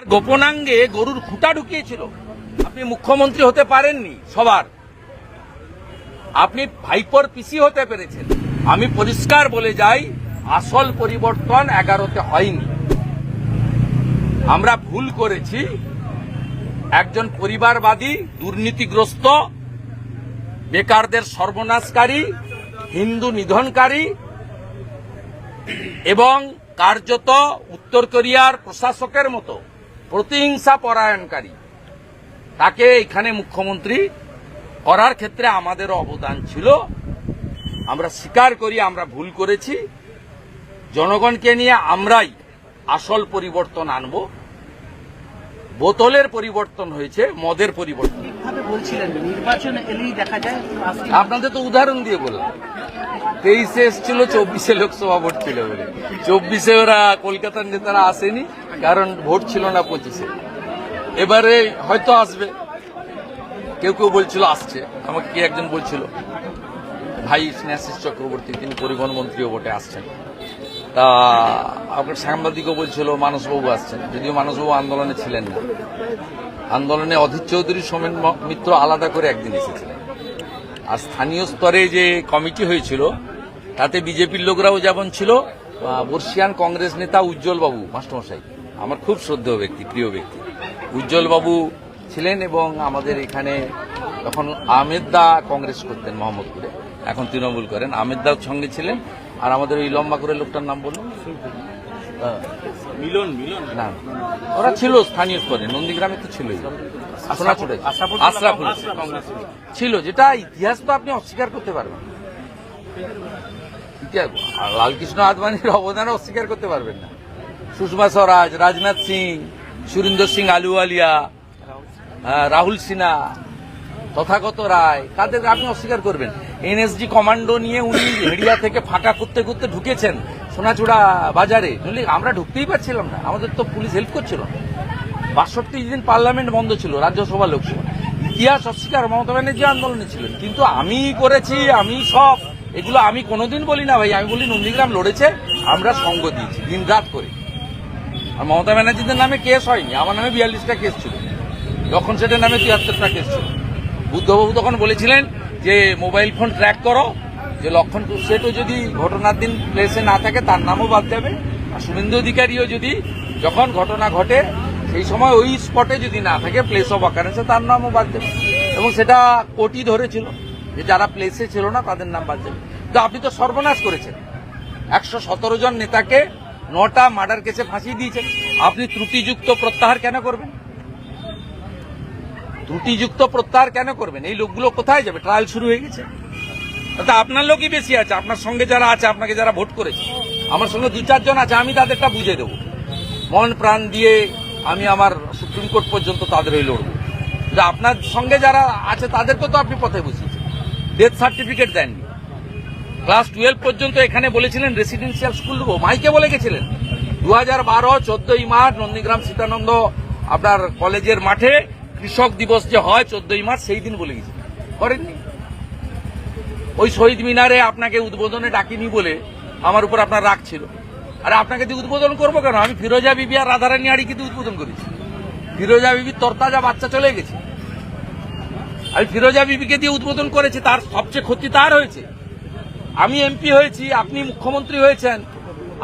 তার গোপনাঙ্গে গরুর খুঁটা ঢুকিয়েছিল। আপনি মুখ্যমন্ত্রী হতে পারেননি, সবার। আপনি ভাইপর পিসি হতে পেরেছেন। আমি পরিষ্কার বলে যাই, আসল পরিবর্তন এগারোতে হয়নি। আমরা ভুল করেছি। একজন পরিবারবাদী, দুর্নীতিগ্রস্ত, বেকারদের সর্বনাশকারী, হিন্দু নিধনকারী এবং কার্যত উত্তর কোরিয়ার প্রশাসকের মতো প্রতিহিংসা পরায়ণকারী। তাকে এখানে মুখ্যমন্ত্রী করার ক্ষেত্রে আমাদের অবদান ছিল। আমরা স্বীকার করি, আমরা ভুল করেছি। জনগণকে নিয়ে আমরাই আসল পরিবর্তন আনব। বোতলের পরিবর্তন হয়েছে, মদের পরিবর্তন আপনাদের তো উদাহরণ দিয়ে বললাম। তেইশে এসছিল, চব্বিশে লোকসভা ভোট ছিল বলে। চব্বিশে ওরা কলকাতার নেতারা আসেনি, কারণ ভোট ছিল না পঁচিশে। এবারে হয়তো আসবে। কেউ কেউ বলছিল, আসছে। আমাকে কে একজন বলছিল? ভাই, স্নেহাশিস চক্রবর্তী, তিনি পরিবহন মন্ত্রীও ভোটে আসছেন। তা আপনার সাংবাদিকও বলছিল, মানসবাবু আসছেন। যদিও মানসবাবু আন্দোলনে ছিলেন না। আন্দোলনে অধীর চৌধুরী সোমেন মিত্র আলাদা করে একদিন এসেছিলেন। আর স্থানীয় স্তরে যে কমিটি হয়েছিল, তাতে বিজেপির লোকরাও যেমন ছিল বর্ষিয়ান কংগ্রেস নেতা উজ্জ্বল বাবু মাস্টারমশাই। আমার খুব শ্রদ্ধেয় ব্যক্তি, প্রিয় ব্যক্তি। উজ্জ্বল বাবু ছিলেন এবং আমাদের এখানে তখন আহমেদ দা কংগ্রেস করতেন মোহাম্মদপুরে। এখন তৃণমূল করেন। আহমেদ দার সঙ্গে ছিলেন। আর আমাদের ওই লম্বা করে লোকটার নাম বলুন। মিলন মিলন। না। ওরা ছিল স্থানীয় স্তরে নন্দীগ্রামে তো ছিলই। আশরাফুল ছিল। যেটা ইতিহাস তো আপনি অস্বীকার করতে পারবেন। লালকৃষ্ণ আদবানির অবদান অস্বীকার করতে পারবেন না। সুষমা স্বরাজ রাজনাথ সিং সুরিন্দর সিং আলুওয়ালিয়া আহ, রাহুল সিনহা তথাগত রায় তাদের আপনি অস্বীকার করবেন। এনএসজি কমান্ডো নিয়ে উনি হেডিয়া থেকে ফাঁকা করতে করতে ঢুকেছেন সোনাচূড়া বাজারে। নইলে আমরা ঢুকতেই পারছিলাম না। আমাদের তো পুলিশ হেল্প করছিল। বাষট্টি দিন পার্লামেন্ট বন্ধ ছিল, রাজ্যসভা, লোকসভা। ইতিহাস অস্বীকার, মমতা ব্যানার্জি আন্দোলনে ছিলেন। কিন্তু আমি করেছি, আমি সব। এগুলো আমি কোনোদিন বলি না ভাই, আমি বলি নন্দীগ্রাম লড়েছে, আমরা সঙ্গ দিয়েছি, দিন রাত করে। আর মমতা ব্যানার্জিদের নামে কেস হয়নি, আমার নামে বিয়াল্লিশটা কেস ছিল। যখন সেটার নামে তিয়াত্তরটা কেস ছিল। বুদ্ধবাবু তখন বলেছিলেন যে মোবাইল ফোন ট্র্যাক করো, যে লক্ষণ সেটও যদি ঘটনার দিন প্লেসে না থাকে, তার নামও বাদ যাবে। আর শুভেন্দু অধিকারীও যদি যখন ঘটনা ঘটে, সেই সময় ওই স্পটে যদি না থাকে প্লেস অফ অকারেন্সে তার নামও বাদ যাবে। এবং সেটা কোটি ধরেছিল যে যারা প্লেসে ছিল না, তাদের নাম বাদ যাবে। তো আপনি তো সর্বনাশ করেছেন। একশো সতেরো জন নেতাকে নটা মার্ডার কেসে ফাঁসিয়ে দিয়েছেন। আপনি ত্রুটিযুক্ত প্রত্যাহার কেন করবেন? ত্রুটিযুক্ত প্রত্যাহার কেন করবেন? এই লোকগুলো কোথায় যাবে? ট্রায়াল শুরু হয়ে গেছে। তাতে আপনার লোকই বেশি আছে, আপনার সঙ্গে যারা আছে, আপনাকে যারা ভোট করেছে। আমার সঙ্গে দু চারজন আছে, আমি তাদেরটা বুঝে দেবো। মন প্রাণ দিয়ে আমি আমার সুপ্রিম কোর্ট পর্যন্ত তাদের হয়ে লড়বো। কিন্তু আপনার সঙ্গে যারা আছে, তাদেরকে তো আপনি পথে বসিয়েছেন। ডেথ সার্টিফিকেট দেননি। ক্লাস টুয়েলভ পর্যন্ত এখানে বলেছিলেন রেসিডেন্সিয়াল স্কুল দেবো মাইকে বলে গেছিলেন। দু হাজার বারো, চোদ্দই মার্চ, নন্দীগ্রাম, সীতানন্দ আপনার কলেজের মাঠে কৃষক দিবস যে হয় চোদ্দই মার্চ, সেই দিন বলে গেছিলেন করেননি। ওই শহীদ মিনারে আপনাকে উদ্বোধনে ডাকিনি বলে আমার উপর আপনার রাগ ছিল। আরে আপনাকে দিয়ে উদ্বোধন করব কেন? আমি ফিরোজা বিবি আর রাধারানী আড়িকে দিয়ে উদ্বোধন করেছি। ফিরোজা বিবির তরতাজা বাচ্চা চলে গেছে। আমি ফিরোজা বিবিকে দিয়ে উদ্বোধন করেছি, তার সবচেয়ে ক্ষতি তার হয়েছে। আমি এমপি হয়েছি, আপনি মুখ্যমন্ত্রী হয়েছেন।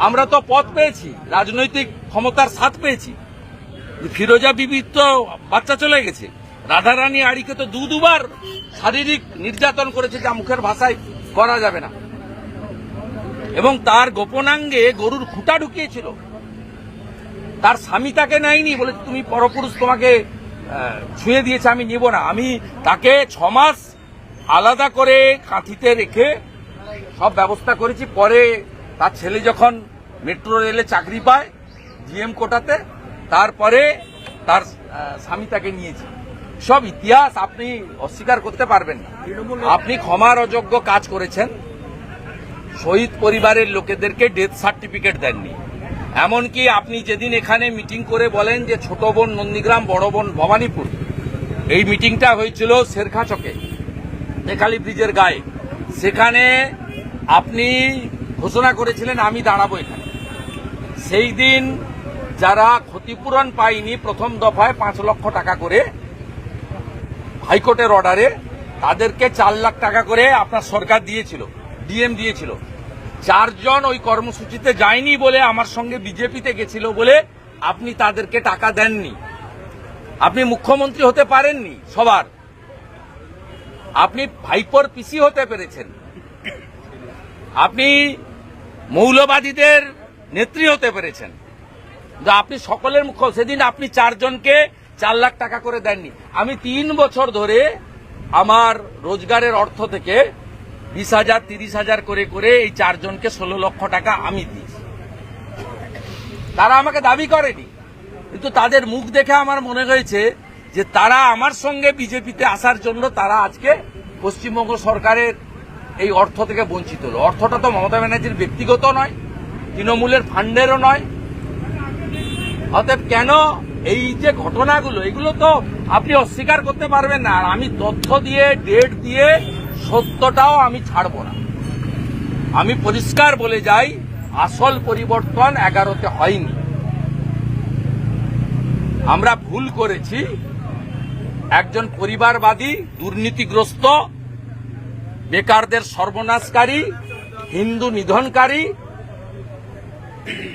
আমরা তো পদ পেয়েছি, রাজনৈতিক ক্ষমতার স্বাদ পেয়েছি। ফিরোজা বিবির তো বাচ্চা চলে গেছে। রাধারানী আড়িকে তো দু দুবার শারীরিক নির্যাতন করেছে যা মুখের ভাষায় করা যাবে না। এবং তার গোপনাঙ্গে গরুর খুঁটা ঢুকিয়েছিল। তার স্বামী তাকে নেয়নি বলে তুমি পরপুরুষ তোমাকে ছুঁয়ে দিয়েছে, আমি নিব না। আমি তাকে ছমাস আলাদা করে কাঁথিতে রেখে সব ব্যবস্থা করেছি। পরে তার ছেলে যখন মেট্রো রেলে চাকরি পায়, জিএম কোটাতে তারপরে তার স্বামী তাকে নিয়েছে। সব ইতিহাস আপনি অস্বীকার করতে পারবেন না। আপনি ক্ষমার অযোগ্য কাজ করেছেন। শহীদ পরিবারের লোকেদেরকে ডেথ সার্টিফিকেট দেননি। এমনকি আপনি যেদিন এখানে মিটিং করে বলেন যে ছোট বোন নন্দীগ্রাম বড় বোন ভবানীপুর এই মিটিংটা হয়েছিল শেরখা চকে নেখালি ব্রিজের গায়ে। সেখানে আপনি ঘোষণা করেছিলেন আমি দাঁড়াবো এখানে। সেই দিন যারা ক্ষতিপূরণ পায়নি প্রথম দফায় পাঁচ লক্ষ টাকা করে হাইকোর্টের অর্ডারে, তাদেরকে চার লাখ টাকা করে আপনার সরকার দিয়েছিল, ডিএম দিয়েছিল। চারজন ওই কর্মসূচিতে যায়নি বলে আমার সঙ্গে বিজেপিতে গেছিল বলে আপনি তাদেরকে টাকা দেননি। আপনি মুখ্যমন্ত্রী হতে পারেননি সবার। আপনি ভাইপোর পিসি হতে পেরেছেন। আপনি মৌলবাদীদের নেত্রী হতে পেরেছেন। আপনি সকলের মুখ্য সেদিন আপনি চারজনকে চার লাখ টাকা করে দেননি। আমি তিন বছর ধরে আমার রোজগারের অর্থ থেকে বিশ হাজার, তিরিশ হাজার করে করে এই চারজনকে ষোলো লক্ষ টাকা আমি দিয়েছি। তারা আমাকে দাবি করেনি। কিন্তু তাদের মুখ দেখে আমার মনে হয়েছে যে তারা আমার সঙ্গে বিজেপিতে আসার জন্য তারা আজকে পশ্চিমবঙ্গ সরকারের এই অর্থ থেকে বঞ্চিত হলো। অর্থটা তো মমতা ব্যানার্জির ব্যক্তিগত নয়, তৃণমূলের ফান্ডেরও নয় অতএব কেন এই যে ঘটনাগুলো, এগুলো তো আপনি অস্বীকার করতে পারবেন না। আর আমি তথ্য দিয়ে ডেট দিয়ে সত্যটাও আমি ছাড়ব না। আমি পরিষ্কার বলে যাই, আসল পরিবর্তন এগারোতে হয়নি। আমরা ভুল করেছি। একজন পরিবারবাদী, দুর্নীতিগ্রস্ত, বেকারদের সর্বনাশকারী, হিন্দু নিধনকারী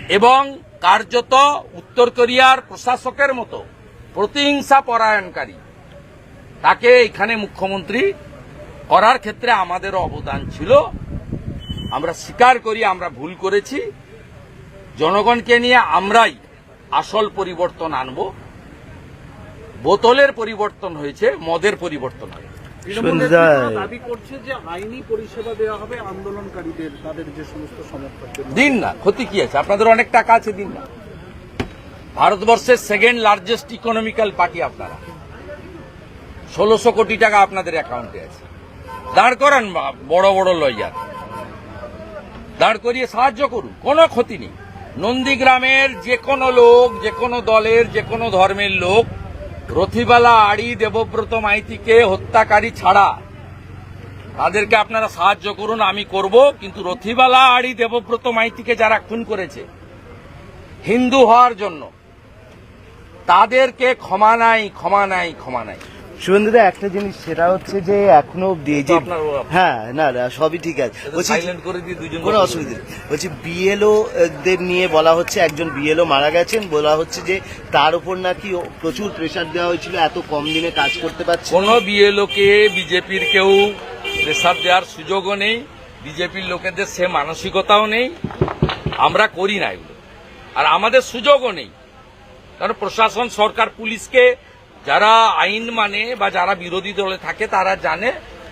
এবং কার্যত উত্তর কোরিয়ার প্রশাসকের মতো প্রতিহিংসা পরায়ণকারী। তাকে এখানে মুখ্যমন্ত্রী করার ক্ষেত্রে আমাদেরও অবদান ছিল। আমরা স্বীকার করি, আমরা ভুল করেছি। জনগণকে নিয়ে আমরাই আসল পরিবর্তন আনব। বোতলের পরিবর্তন হয়েছে, মদের পরিবর্তন হয়েছে দাবি করছে যে আইনি পরিষেবা দেওয়া হবে আন্দোলনকারীদের তাদের যে সমস্ত সমর্থকদের দিন না ক্ষতি কি আছে? আপনাদের অনেক টাকা আছে দিন না। ভারতবর্ষের সেকেন্ড লার্জেস্ট ইকোনমিক্যাল পার্টি আপনারা। ষোলোশো কোটি টাকা আপনাদের অ্যাকাউন্টে আছে। দাঁড় করান বড় বড় লয়ার দাঁড় করিয়ে সাহায্য করুন কোনো ক্ষতি নেই। নন্দীগ্রামের যে কোনো লোক যে কোনো দলের যে কোনো ধর্মের লোক রথিবালা আড়ি দেবব্রত মাইতিকে হত্যাকারী ছাড়া। তাদেরকে আপনারা সাহায্য করুন, আমি করব, কিন্তু রথিবালা আড়ি দেবব্রত মাইতিকে যারা খুন করেছে, হিন্দু হওয়ার জন্য, তাদেরকে ক্ষমা নাই ক্ষমা নাই ক্ষমা নাই। শুভেন্দুদা একটা জিনিস সেটা হচ্ছে যে এখনও অব্দি এই যে হ্যাঁ না না সবই ঠিক আছে। বলছি করে দিয়ে দুজন কোনো অসুবিধা নেই। বলছি বিএলও দের নিয়ে বলা হচ্ছে একজন বিএলও মারা গেছেন বলা হচ্ছে যে তার উপর নাকি প্রচুর প্রেশার দেওয়া হয়েছিল এত কম দিনে কাজ করতে পারছে। কোন বিএলওকে বিজেপির কেউ প্রেসার দেওয়ার সুযোগও নেই বিজেপির লোকেদের সে মানসিকতাও নেই আমরা করি না এগুলো। আর আমাদের সুযোগও নেই। কারণ প্রশাসন সরকার পুলিশকে যারা আইন মানে বা যারা বিরোধী দলে থাকে, তারা জানে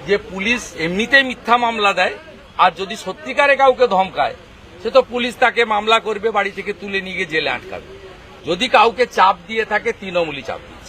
যে পুলিশ এমনিতেই মিথ্যা মামলা দেয়, আর যদি সত্যিকারে কাউকে ধমকায়, সে তো পুলিশ তাকে মামলা করবে, বাড়ি থেকে তুলে নিয়ে গিয়ে জেলে আটকাবে যদি কাউকে চাপ দিয়ে থাকে তৃণমূলী চাপ দিবে।